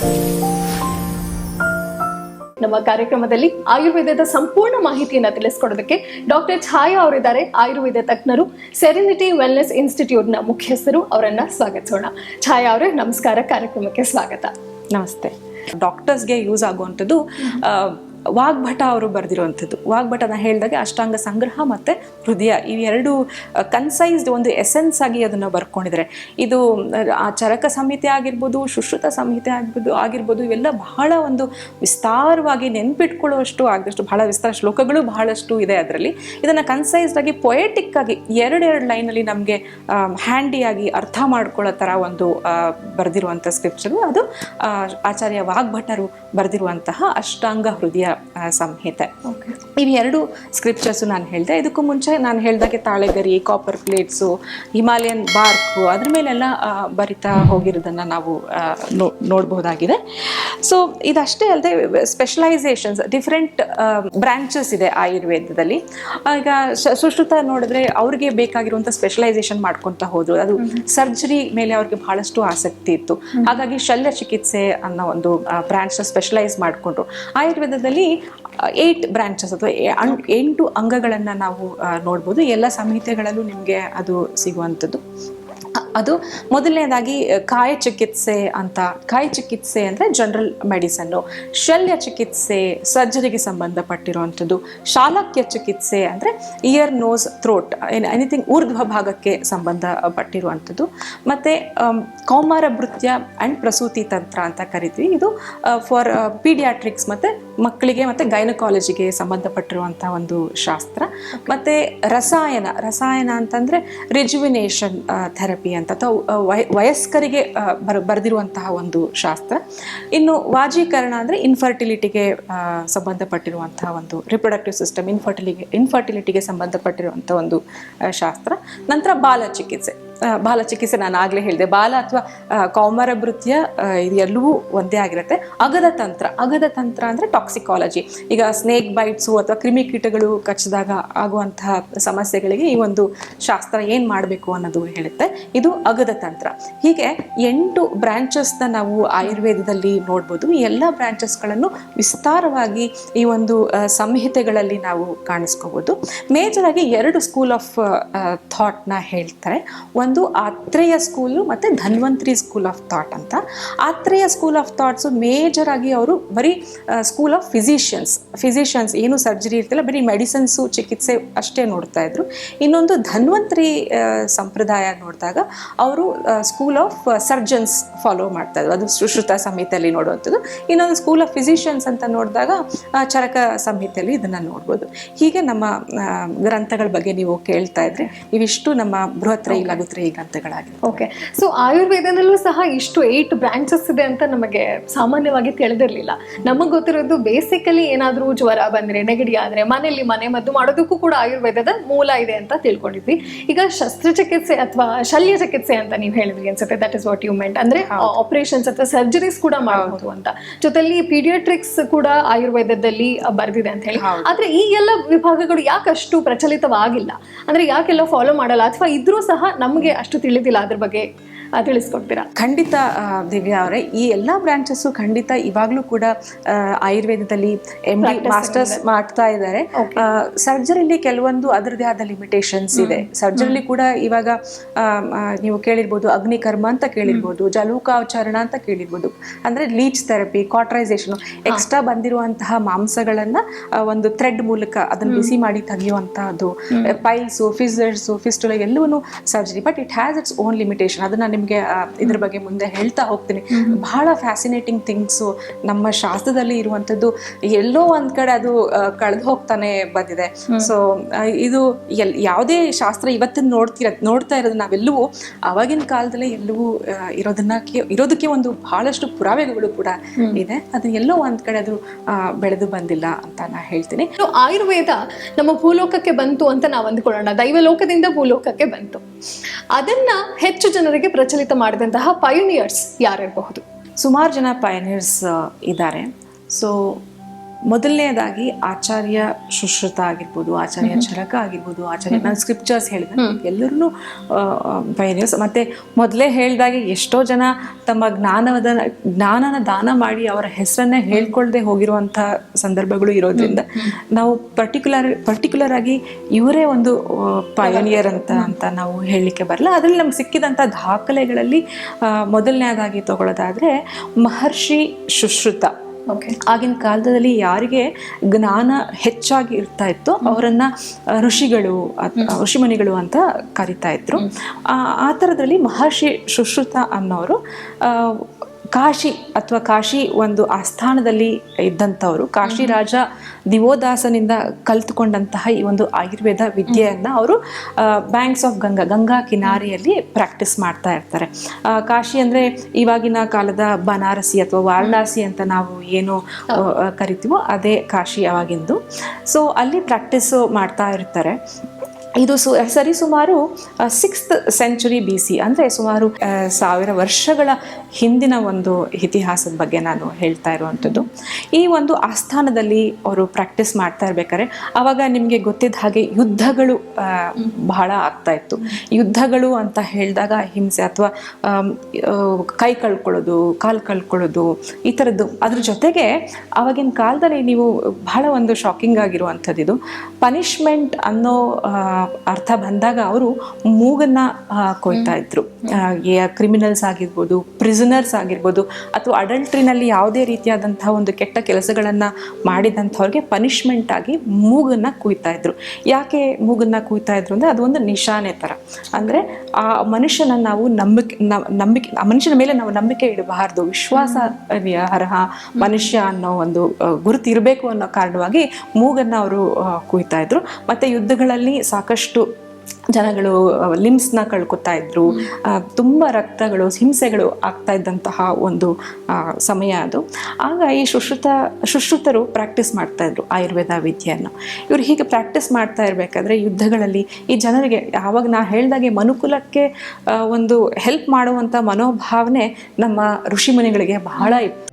ನಮ್ಮ ಕಾರ್ಯಕ್ರಮದಲ್ಲಿ ಆಯುರ್ವೇದದ ಸಂಪೂರ್ಣ ಮಾಹಿತಿಯನ್ನ ತಿಳಿಸ್ಕೊಡೋದಕ್ಕೆ ಡಾಕ್ಟರ್ ಛಾಯಾ ಅವರಿದ್ದಾರೆ. ಆಯುರ್ವೇದ ತಜ್ಞರು ಸೆರೆನಿಟಿ ವೆಲ್ನೆಸ್ ಇನ್ಸ್ಟಿಟ್ಯೂಟ್ನ ಮುಖ್ಯಸ್ಥರು ಅವರನ್ನ ಸ್ವಾಗತಿಸೋಣ. ಛಾಯಾ ಅವರೇ, ನಮಸ್ಕಾರ. ಕಾರ್ಯಕ್ರಮಕ್ಕೆ ಸ್ವಾಗತ. ನಮಸ್ತೆ. ಡಾಕ್ಟರ್ಸ್ಗೆ ಯೂಸ್ ಆಗುವಂಥದ್ದು ವಾಗ್ಭಟ ಅವರು ಬರೆದಿರುವಂಥದ್ದು. ವಾಗ್ಭಟನ ಹೇಳಿದಾಗೆ ಅಷ್ಟಾಂಗ ಸಂಗ್ರಹ ಮತ್ತು ಹೃದಯ ಇವೆರಡು ಕನ್ಸೈಸ್ಡ್ ಒಂದು ಎಸೆನ್ಸ್ ಆಗಿ ಅದನ್ನು ಬರ್ಕೊಂಡಿದ್ದಾರೆ. ಇದು ಆ ಚರಕ ಸಂಹಿತೆ ಆಗಿರ್ಬೋದು, ಶುಶ್ರುತ ಸಂಹಿತೆ ಆಗಿರ್ಬೋದು ಆಗಿರ್ಬೋದು, ಇವೆಲ್ಲ ಬಹಳ ಒಂದು ವಿಸ್ತಾರವಾಗಿ ನೆನ್ಪಿಟ್ಕೊಳ್ಳುವಷ್ಟು ಆಗದಷ್ಟು ಬಹಳ ವಿಸ್ತಾರ ಶ್ಲೋಕಗಳು ಬಹಳಷ್ಟು ಇದೆ ಅದರಲ್ಲಿ. ಇದನ್ನು ಕನ್ಸೈಸ್ಡ್ ಆಗಿ ಪೊಯೆಟಿಕ್ ಆಗಿ ಎರಡೆರಡು ಲೈನಲ್ಲಿ ನಮಗೆ ಹ್ಯಾಂಡಿಯಾಗಿ ಅರ್ಥ ಮಾಡ್ಕೊಳ್ಳೋ ಥರ ಒಂದು ಬರೆದಿರುವಂಥ ಸ್ಕ್ರಿಪ್ಚರು ಅದು ಆಚಾರ್ಯ ವಾಗ್ಭಟರು ಬರೆದಿರುವಂತಹ ಅಷ್ಟಾಂಗ ಹೃದಯ ಸಂಹಿತೆ. ಇವು ಎರಡು ಸ್ಕ್ರಿಪ್ಚರ್ಸು ನಾನು ಹೇಳಿದೆ. ಇದಕ್ಕೂ ಮುಂಚೆ ನಾನು ಹೇಳಿದಾಗೆ ತಾಳೆಗರಿ ಕಾಪರ್ ಪ್ಲೇಟ್ಸು ಹಿಮಾಲಯನ್ ಬಾರ್ಕು ಅದ್ರ ಮೇಲೆಲ್ಲ ಬರಿತಾ ಹೋಗಿರೋದನ್ನು ನಾವು ನೋಡಬಹುದಾಗಿದೆ. ಸೊ ಇದಷ್ಟೇ ಅಲ್ಲದೆ ಸ್ಪೆಷಲೈಸೇಷನ್ಸ್ ಡಿಫ್ರೆಂಟ್ ಬ್ರಾಂಚಸ್ ಇದೆ ಆಯುರ್ವೇದದಲ್ಲಿ. ಈಗ ಸುಶ್ರುತ ನೋಡಿದ್ರೆ ಅವ್ರಿಗೆ ಬೇಕಾಗಿರುವಂಥ ಸ್ಪೆಷಲೈಸೇಷನ್ ಮಾಡ್ಕೊತಾ ಹೋದ್ರು. ಅದು ಸರ್ಜರಿ ಮೇಲೆ ಅವ್ರಿಗೆ ಬಹಳಷ್ಟು ಆಸಕ್ತಿ ಇತ್ತು. ಹಾಗಾಗಿ ಶಲ್ಯ ಚಿಕಿತ್ಸೆ ಅನ್ನೋ ಒಂದು ಬ್ರಾಂಚ್ನ ಸ್ಪೆಷಲೈಸ್ ಮಾಡಿಕೊಂಡ್ರು. ಆಯುರ್ವೇದದಲ್ಲಿ ಏಟ್ ಬ್ರಾಂಚಸ್ ಅಥವಾ ಎಂಟು ಅಂಗಗಳನ್ನು ನಾವು ನೋಡ್ಬೋದು. ಎಲ್ಲ ಸಂಹಿತೆಗಳಲ್ಲೂ ನಿಮಗೆ ಅದು ಸಿಗುವಂಥದ್ದು. ಅದು ಮೊದಲನೇದಾಗಿ ಕಾಯ ಚಿಕಿತ್ಸೆ ಅಂತ. ಕಾಯ ಚಿಕಿತ್ಸೆ ಅಂದರೆ ಜನರಲ್ ಮೆಡಿಸನ್ನು ಶಲ್ಯ ಚಿಕಿತ್ಸೆ ಸರ್ಜರಿಗೆ ಸಂಬಂಧಪಟ್ಟಿರುವಂಥದ್ದು. ಶಾಲಕ್ಯ ಚಿಕಿತ್ಸೆ ಅಂದರೆ ಇಯರ್ ನೋಸ್ ಥ್ರೋಟ್ ಎನಿಥಿಂಗ್ ಊರ್ಧ್ವ ಭಾಗಕ್ಕೆ ಸಂಬಂಧಪಟ್ಟಿರುವಂಥದ್ದು. ಮತ್ತು ಕೌಮಾರ, ಭೃತ್ಯ ಆ್ಯಂಡ್ ಪ್ರಸೂತಿ ತಂತ್ರ ಅಂತ ಕರಿತೀವಿ. ಇದು ಫಾರ್ ಪೀಡಿಯಾಟ್ರಿಕ್ಸ್ ಮತ್ತು ಮಕ್ಕಳಿಗೆ ಮತ್ತು ಗೈನಕಾಲಜಿಗೆ ಸಂಬಂಧಪಟ್ಟಿರುವಂಥ ಒಂದು ಶಾಸ್ತ್ರ. ಮತ್ತು ರಸಾಯನ ರಸಾಯನ ಅಂತಂದರೆ ರಿಜುವಿನೇಷನ್ ಥೆರಪಿ ಅಂತ ಅಥವಾ ವಯ ವಯಸ್ಕರಿಗೆ ಬರ್ ಬರೆದಿರುವಂತಹ ಒಂದು ಶಾಸ್ತ್ರ. ಇನ್ನು ವಾಜೀಕರಣ ಅಂದರೆ ಇನ್ಫರ್ಟಿಲಿಟಿಗೆ ಸಂಬಂಧಪಟ್ಟಿರುವಂತಹ ಒಂದು ರಿಪ್ರೊಡಕ್ಟಿವ್ ಸಿಸ್ಟಮ್ ಇನ್ಫರ್ಟಿಲಿಗೆ ಇನ್ಫರ್ಟಿಲಿಟಿಗೆ ಸಂಬಂಧಪಟ್ಟಿರುವಂಥ ಒಂದು ಶಾಸ್ತ್ರ. ನಂತರ ಬಾಲ ಚಿಕಿತ್ಸೆ ಬಾಲ ಚಿಕಿತ್ಸೆ ನಾನು ಆಗಲೇ ಹೇಳಿದೆ. ಬಾಲ ಅಥವಾ ಕೌಮಾರ ಭೃತ್ಯ ಆ, ಇದು ಎಲ್ಲವೂ ಒಂದೇ ಆಗಿರುತ್ತೆ. ಅಗದ ತಂತ್ರ ಅಗದ ತಂತ್ರ ಅಂದರೆ ಟಾಕ್ಸಿಕಾಲಜಿ ಈಗ ಸ್ನೇಕ್ ಬೈಟ್ಸು ಅಥವಾ ಕ್ರಿಮಿಕೀಟಗಳು ಕಚ್ಚಿದಾಗ ಆಗುವಂತಹ ಸಮಸ್ಯೆಗಳಿಗೆ ಈ ಒಂದು ಶಾಸ್ತ್ರ ಏನು ಮಾಡಬೇಕು ಅನ್ನೋದು ಹೇಳುತ್ತೆ. ಇದು ಅಗದ ತಂತ್ರ. ಹೀಗೆ ಎಂಟು ಬ್ರಾಂಚಸ್ನ ನಾವು ಆಯುರ್ವೇದದಲ್ಲಿ ನೋಡ್ಬೋದು. ಈ ಎಲ್ಲ ಬ್ರಾಂಚಸ್ಗಳನ್ನು ವಿಸ್ತಾರವಾಗಿ ಈ ಒಂದು ಸಂಹಿತೆಗಳಲ್ಲಿ ನಾವು ಕಾಣಿಸ್ಕೋಬೋದು. ಮೇಜರಾಗಿ ಎರಡು ಸ್ಕೂಲ್ ಆಫ್ ಥಾಟ್ನ ಹೇಳ್ತಾರೆ. ಒಂದು ಆತ್ರೇಯ ಸ್ಕೂಲು ಮತ್ತು ಧನ್ವಂತ್ರಿ ಸ್ಕೂಲ್ ಆಫ್ ಥಾಟ್ ಅಂತ. Atreya school of thoughts major ಆಗಿ ಅವರು ಬರೀ ಸ್ಕೂಲ್ ಆಫ್ ಫಿಸಿಷಿಯನ್ಸ್ ಫಿಸಿಷಿಯನ್ಸ್ ಏನು ಸರ್ಜರಿ ಇರ್ತಿಲ್ಲ ಬರೀ ಮೆಡಿಸಿನ್ಸು ಚಿಕಿತ್ಸೆ ಅಷ್ಟೇ ನೋಡ್ತಾ ಇದ್ರು. ಇನ್ನೊಂದು ಧನ್ವಂತ್ರಿ ಸಂಪ್ರದಾಯ ನೋಡಿದಾಗ ಅವರು ಸ್ಕೂಲ್ ಆಫ್ ಸರ್ಜನ್ಸ್ ಫಾಲೋ ಮಾಡ್ತಾ ಇದ್ರು. ಅದು ಸುಶ್ರುತ ಸಂಹಿತೆಯಲ್ಲಿ ನೋಡುವಂಥದ್ದು. ಇನ್ನೊಂದು ಸ್ಕೂಲ್ ಆಫ್ ಫಿಸಿಷಿಯನ್ಸ್ ಅಂತ ನೋಡಿದಾಗ ಚರಕ ಸಂಹಿತೆಯಲ್ಲಿ ಇದನ್ನು ನೋಡ್ಬೋದು. ಹೀಗೆ ನಮ್ಮ ಗ್ರಂಥಗಳ ಬಗ್ಗೆ ನೀವು ಕೇಳ್ತಾ ಇದ್ರೆ ಇವಿಷ್ಟು ನಮ್ಮ ಬೃಹತ್ ಲಘುತ್ರೈ ಗ್ರಂಥಗಳಾಗಿವೆ ಓಕೆ ಸೊ ಆಯುರ್ವೇದದಲ್ಲೂ ಸಹ ಇಷ್ಟು ಏಟ್ ಬ್ರಾಂಚಸ್ ಇದೆ ಅಂತ ನಮಗೆ ಸಾಮಾನ್ಯವಾಗಿ ತಿಳಿದಿರಲಿಲ್ಲ. ನಮಗೆ ಗೊತ್ತಿರೋದು ಬೇಸಿಕಲಿ ಏನಾದರೂ ಜ್ವರ ಬಂದ್ರೆ ನೆಗಡಿ ಆದ್ರೆ ಮನೆಯಲ್ಲಿ ಮನೆ ಮದ್ದು ಮಾಡೋದಕ್ಕೂ ಕೂಡ ಆಯುರ್ವೇದದ ಮೂಲ ಇದೆ ಅಂತ ತಿಳ್ಕೊಂಡಿದ್ವಿ. ಈಗ ಶಸ್ತ್ರಚಿಕಿತ್ಸೆ ಅಥವಾ ಶಲ್ಯ ಚಿಕಿತ್ಸೆ ಅಂತ ನೀವು ಹೇಳಿದ್ರಿ ಅನ್ಸುತ್ತೆ. That is what you meant ಅಂದ್ರೆ ಆಪರೇಷನ್ಸ್ ಅಥವಾ ಸರ್ಜರೀಸ್ ಕೂಡ ಮಾಡಬಹುದು ಅಂತ. ಜೊತೆಲಿ ಪೀಡಿಯಾಟ್ರಿಕ್ಸ್ ಕೂಡ ಆಯುರ್ವೇದದಲ್ಲಿ ಬರೆದಿದೆ ಅಂತ ಹೇಳಿ. ಆದ್ರೆ ಈ ಎಲ್ಲ ವಿಭಾಗಗಳು ಯಾಕಷ್ಟು ಪ್ರಚಲಿತವಾಗಿಲ್ಲ? ಅಂದ್ರೆ ಯಾಕೆಲ್ಲ ಫಾಲೋ ಮಾಡಲ್ಲ? ಅಥವಾ ಇದ್ರೂ ಸಹ ನಮಗೆ ಅಷ್ಟು ತಿಳಿದಿಲ್ಲ ಅದ್ರ ಬಗ್ಗೆ. ತಿಳಿಸ್ಕೊಡ್ತೀರಾ? ಖಂಡಿತ ದಿವ್ಯಾ ಅವರೇ ಈ ಎಲ್ಲ ಬ್ರಾಂಚಸ್ಸು ಖಂಡಿತ ಇವಾಗಲೂ ಕೂಡ ಆಯುರ್ವೇದದಲ್ಲಿ ಎಂ ಡಿ ಮಾಸ್ಟರ್ಸ್ ಮಾಡ್ತಾ ಇದ್ದಾರೆ ಸರ್ಜರಿಲಿ ಕೆಲವೊಂದು ಅದರದೇ ಆದ ಲಿಮಿಟೇಷನ್ಸ್ ಇದೆ. ಸರ್ಜರಿಲಿ ಕೂಡ ಇವಾಗ ನೀವು ಕೇಳಿರ್ಬೋದು ಅಗ್ನಿಕರ್ಮ ಅಂತ ಕೇಳಿರ್ಬೋದು ಜಲೂಕಾಚರಣ ಅಂತ ಕೇಳಿರ್ಬೋದು. ಅಂದ್ರೆ ಲೀಚ್ ಥೆರಪಿ ಕಾಟ್ರೈಸೇಷನ್ ಎಕ್ಸ್ಟ್ರಾ ಬಂದಿರುವಂತಹ ಮಾಂಸಗಳನ್ನ ಒಂದು ಥ್ರೆಡ್ ಮೂಲಕ ಅದನ್ನ ಬಿಸಿ ಮಾಡಿ ತೆಗೆಯುವಂತಹದ್ದು. ಪೈಲ್ಸು ಫಿಸರ್ಸ್ ಫಿಸ್ಟುಲ ಎಲ್ಲವೂ surgery but it has its own limitation ಅದನ್ನ ನಿಮಗೆ ಇದ್ರ ಬಗ್ಗೆ ಮುಂದೆ ಹೇಳ್ತಾ ಹೋಗ್ತೀನಿ. ಬಹಳ ಫ್ಯಾಸಿನೇಟಿಂಗ್ ಥಿಂಗ್ಸು ನಮ್ಮ ಶಾಸ್ತ್ರದಲ್ಲಿ ಇರುವಂಥದ್ದು ಎಲ್ಲೋ ಒಂದ್ ಕಡೆ ಅದು ಕಳೆದು ಹೋಗ್ತಾನೆ ಬಂದಿದೆ. ಸೊ ಇದು ಎಲ್ ಯಾವುದೇ ಶಾಸ್ತ್ರ ಇವತ್ತಿನ ನೋಡ್ತಿರ ನೋಡ್ತಾ ಇರೋದು ನಾವೆಲ್ಲವೂ ಅವಾಗಿನ ಕಾಲದಲ್ಲೇ ಎಲ್ಲವೂ ಇರೋದನ್ನ ಇರೋದಕ್ಕೆ ಒಂದು ಬಹಳಷ್ಟು ಪುರಾವೆಗಳು ಕೂಡ ಇದೆ. ಅದು ಎಲ್ಲೋ ಒಂದ್ ಕಡೆ ಅದು ಬೆಳೆದು ಬಂದಿಲ್ಲ ಅಂತ ನಾ ಹೇಳ್ತೀನಿ. ಆಯುರ್ವೇದ ನಮ್ಮ ಭೂಲೋಕಕ್ಕೆ ಬಂತು ಅಂತ ನಾವು ಅಂದ್ಕೊಳ್ಳೋಣ. ದೈವಲೋಕದಿಂದ ಭೂಲೋಕಕ್ಕೆ ಬಂತು. ಅದನ್ನ ಹೆಚ್ಚು ಜನರಿಗೆ ಪ್ರಚಲಿತ ಮಾಡಿದಂತಹ ಪಯೋನಿಯರ್ಸ್ ಯಾರಿರಬಹುದು ಸುಮಾರು ಜನ ಪಯೋನಿಯರ್ಸ್ ಇದ್ದಾರೆ ಸೊ ಮೊದಲನೇದಾಗಿ ಆಚಾರ್ಯ ಶುಶ್ರುತ ಆಗಿರ್ಬೋದು ಆಚಾರ್ಯ ಚರಕ ಆಗಿರ್ಬೋದು ಆಚಾರ್ಯ ನಾನು ಸ್ಕ್ರಿಪ್ಚರ್ಸ್ ಹೇಳಿದೆ. ಎಲ್ಲರೂ ಪೈನಿಯರ್ಸ್ ಮತ್ತೆ ಮೊದಲೇ ಹೇಳಿದಾಗೆ ಎಷ್ಟೋ ಜನ ತಮ್ಮ ಜ್ಞಾನದ ಜ್ಞಾನನ ದಾನ ಮಾಡಿ ಅವರ ಹೆಸರನ್ನೇ ಹೇಳ್ಕೊಳ್ದೆ ಹೋಗಿರುವಂಥ ಸಂದರ್ಭಗಳು ಇರೋದ್ರಿಂದ ನಾವು ಪರ್ಟಿಕ್ಯುಲರ್ ಪರ್ಟಿಕ್ಯುಲರ್ ಆಗಿ ಇವರೇ ಒಂದು ಪಯನಿಯರ್ ಅಂತ ಅಂತ ನಾವು ಹೇಳಲಿಕ್ಕೆ ಬರಲ್ಲ. ಅದರಲ್ಲಿ ನಮ್ಗೆ ಸಿಕ್ಕಿದಂಥ ದಾಖಲೆಗಳಲ್ಲಿ ಮೊದಲನೇದಾಗಿ ತಗೊಳ್ಳೋದಾದ್ರೆ ಮಹರ್ಷಿ ಸುಶ್ರುತ. ಓಕೆ ಆಗಿನ ಕಾಲದಲ್ಲಿ ಯಾರಿಗೆ ಜ್ಞಾನ ಹೆಚ್ಚಾಗಿ ಇರ್ತಾ ಇತ್ತು ಅವರನ್ನ ಋಷಿಗಳು ಋಷಿಮುನಿಗಳು ಅಂತ ಕರಿತಾ ಇದ್ರು. ಆ ಆ ಥರದ್ರಲ್ಲಿ ಮಹರ್ಷಿ ಸುಶ್ರುತ ಅನ್ನೋರು ಕಾಶಿ ಅಥವಾ ಕಾಶಿ ಒಂದು ಆಸ್ಥಾನದಲ್ಲಿ ಇದ್ದಂಥವರು ಕಾಶಿ ರಾಜ ದಿವೋದಾಸನಿಂದ ಕಲ್ತುಕೊಂಡಂತಹ ಈ ಒಂದು ಆಯುರ್ವೇದ ವಿದ್ಯೆಯನ್ನು ಅವರು ಬ್ಯಾಂಕ್ಸ್ ಆಫ್ ಗಂಗಾ ಗಂಗಾ ಕಿನಾರಿಯಲ್ಲಿ ಪ್ರಾಕ್ಟೀಸ್ ಮಾಡ್ತಾ ಇರ್ತಾರೆ. ಕಾಶಿ ಅಂದ್ರೆ ಇವಾಗಿನ ಕಾಲದ ಬನಾರಸಿ ಅಥವಾ ವಾರಣಾಸಿ ಅಂತ ನಾವು ಏನು ಕರಿತೀವೋ ಅದೇ ಕಾಶಿ ಅವಾಗಿಂದು. ಸೊ ಅಲ್ಲಿ ಪ್ರಾಕ್ಟೀಸ್ ಮಾಡ್ತಾ ಇರ್ತಾರೆ. ಇದು ಸು ಸರಿ, ಸುಮಾರು ಸಿಕ್ಸ್ತ್ ಸೆಂಚುರಿ ಬಿ ಸಿ ಅಂದರೆ ಸುಮಾರು ಸಾವಿರ ವರ್ಷಗಳ ಹಿಂದಿನ ಒಂದು ಇತಿಹಾಸದ ಬಗ್ಗೆ ನಾನು ಹೇಳ್ತಾ ಇರುವಂಥದ್ದು. ಈ ಒಂದು ಆಸ್ಥಾನದಲ್ಲಿ ಅವರು ಪ್ರಾಕ್ಟೀಸ್ ಮಾಡ್ತಾ ಇರ್ಬೇಕಾದ್ರೆ ಆವಾಗ ನಿಮಗೆ ಗೊತ್ತಿದ್ದ ಹಾಗೆ ಯುದ್ಧಗಳು ಬಹಳ ಆಗ್ತಾ ಇತ್ತು. ಯುದ್ಧಗಳು ಅಂತ ಹೇಳಿದಾಗ ಹಿಂಸೆ ಅಥವಾ ಕೈ ಕಳ್ಕೊಳ್ಳೋದು, ಕಾಲು ಕಳ್ಕೊಳ್ಳೋದು, ಈ ಥರದ್ದು. ಅದ್ರ ಜೊತೆಗೆ ಆವಾಗಿನ ಕಾಲದಲ್ಲಿ ನೀವು ಬಹಳ ಒಂದು ಶಾಕಿಂಗ್ ಆಗಿರುವಂಥದ್ದು ಪನಿಷ್ಮೆಂಟ್ ಅನ್ನೋ ಅರ್ಥ ಬಂದಾಗ ಅವರು ಮೂಗನ್ನ ಕೊಯ್ತಾ ಇದ್ರು. ಕ್ರಿಮಿನಲ್ಸ್ ಆಗಿರ್ಬೋದು ಪ್ರಿಸನರ್ಸ್ ಆಗಿರ್ಬೋದು ಅಥವಾ ಅಡಲ್ಟ್ರಿನಲ್ಲಿ ಯಾವುದೇ ರೀತಿಯಾದಂತಹ ಒಂದು ಕೆಟ್ಟ ಕೆಲಸಗಳನ್ನ ಮಾಡಿದಂಥವ್ರಿಗೆ ಪನಿಷ್ಮೆಂಟ್ ಆಗಿ ಮೂಗನ್ನ ಕುಯ್ತಾ ಇದ್ರು. ಯಾಕೆ ಮೂಗನ್ನ ಕುಯ್ತಾ ಇದ್ರು ಅಂದ್ರೆ ಅದೊಂದು ನಿಶಾನೆ ತರ. ಅಂದ್ರೆ ಆ ಮನುಷ್ಯನ ನಾವು ನಂಬಿಕೆ ನಂಬಿಕೆ, ಆ ಮನುಷ್ಯನ ಮೇಲೆ ನಾವು ನಂಬಿಕೆ ಇಡಬಾರ್ದು. ವಿಶ್ವಾಸ ಅರ್ಹ ಮನುಷ್ಯ ಅನ್ನೋ ಒಂದು ಗುರುತು ಇರಬೇಕು ಅನ್ನೋ ಕಾರಣವಾಗಿ ಮೂಗನ್ನು ಅವರು ಕುಯ್ತಾ ಇದ್ರು. ಮತ್ತೆ ಯುದ್ಧಗಳಲ್ಲಿ ಸಾಕಷ್ಟು ಜನಗಳು ಲಿಮ್ಸ್ನ ಕಳ್ಕೊತಾ ಇದ್ರು. ತುಂಬ ರಕ್ತಗಳು, ಹಿಂಸೆಗಳು ಆಗ್ತಾ ಇದ್ದಂತಹ ಒಂದು ಸಮಯ ಅದು. ಆಗ ಈ ಶುಶ್ರುತ ಶುಶ್ರುತರು ಪ್ರಾಕ್ಟೀಸ್ ಮಾಡ್ತಾ ಇದ್ರು ಆಯುರ್ವೇದ ವಿದ್ಯೆಯನ್ನು. ಇವರು ಹೀಗೆ ಪ್ರಾಕ್ಟೀಸ್ ಮಾಡ್ತಾ ಇರಬೇಕಾದ್ರೆ ಯುದ್ಧಗಳಲ್ಲಿ ಈ ಜನರಿಗೆ ಯಾವಾಗ ನಾ ಹೇಳ್ದಾಗೆ ಮನುಕುಲಕ್ಕೆ ಒಂದು ಹೆಲ್ಪ್ ಮಾಡುವಂಥ ಮನೋಭಾವನೆ ನಮ್ಮ ಋಷಿಮುನಿಗಳಿಗೆ ಬಹಳ ಇತ್ತು.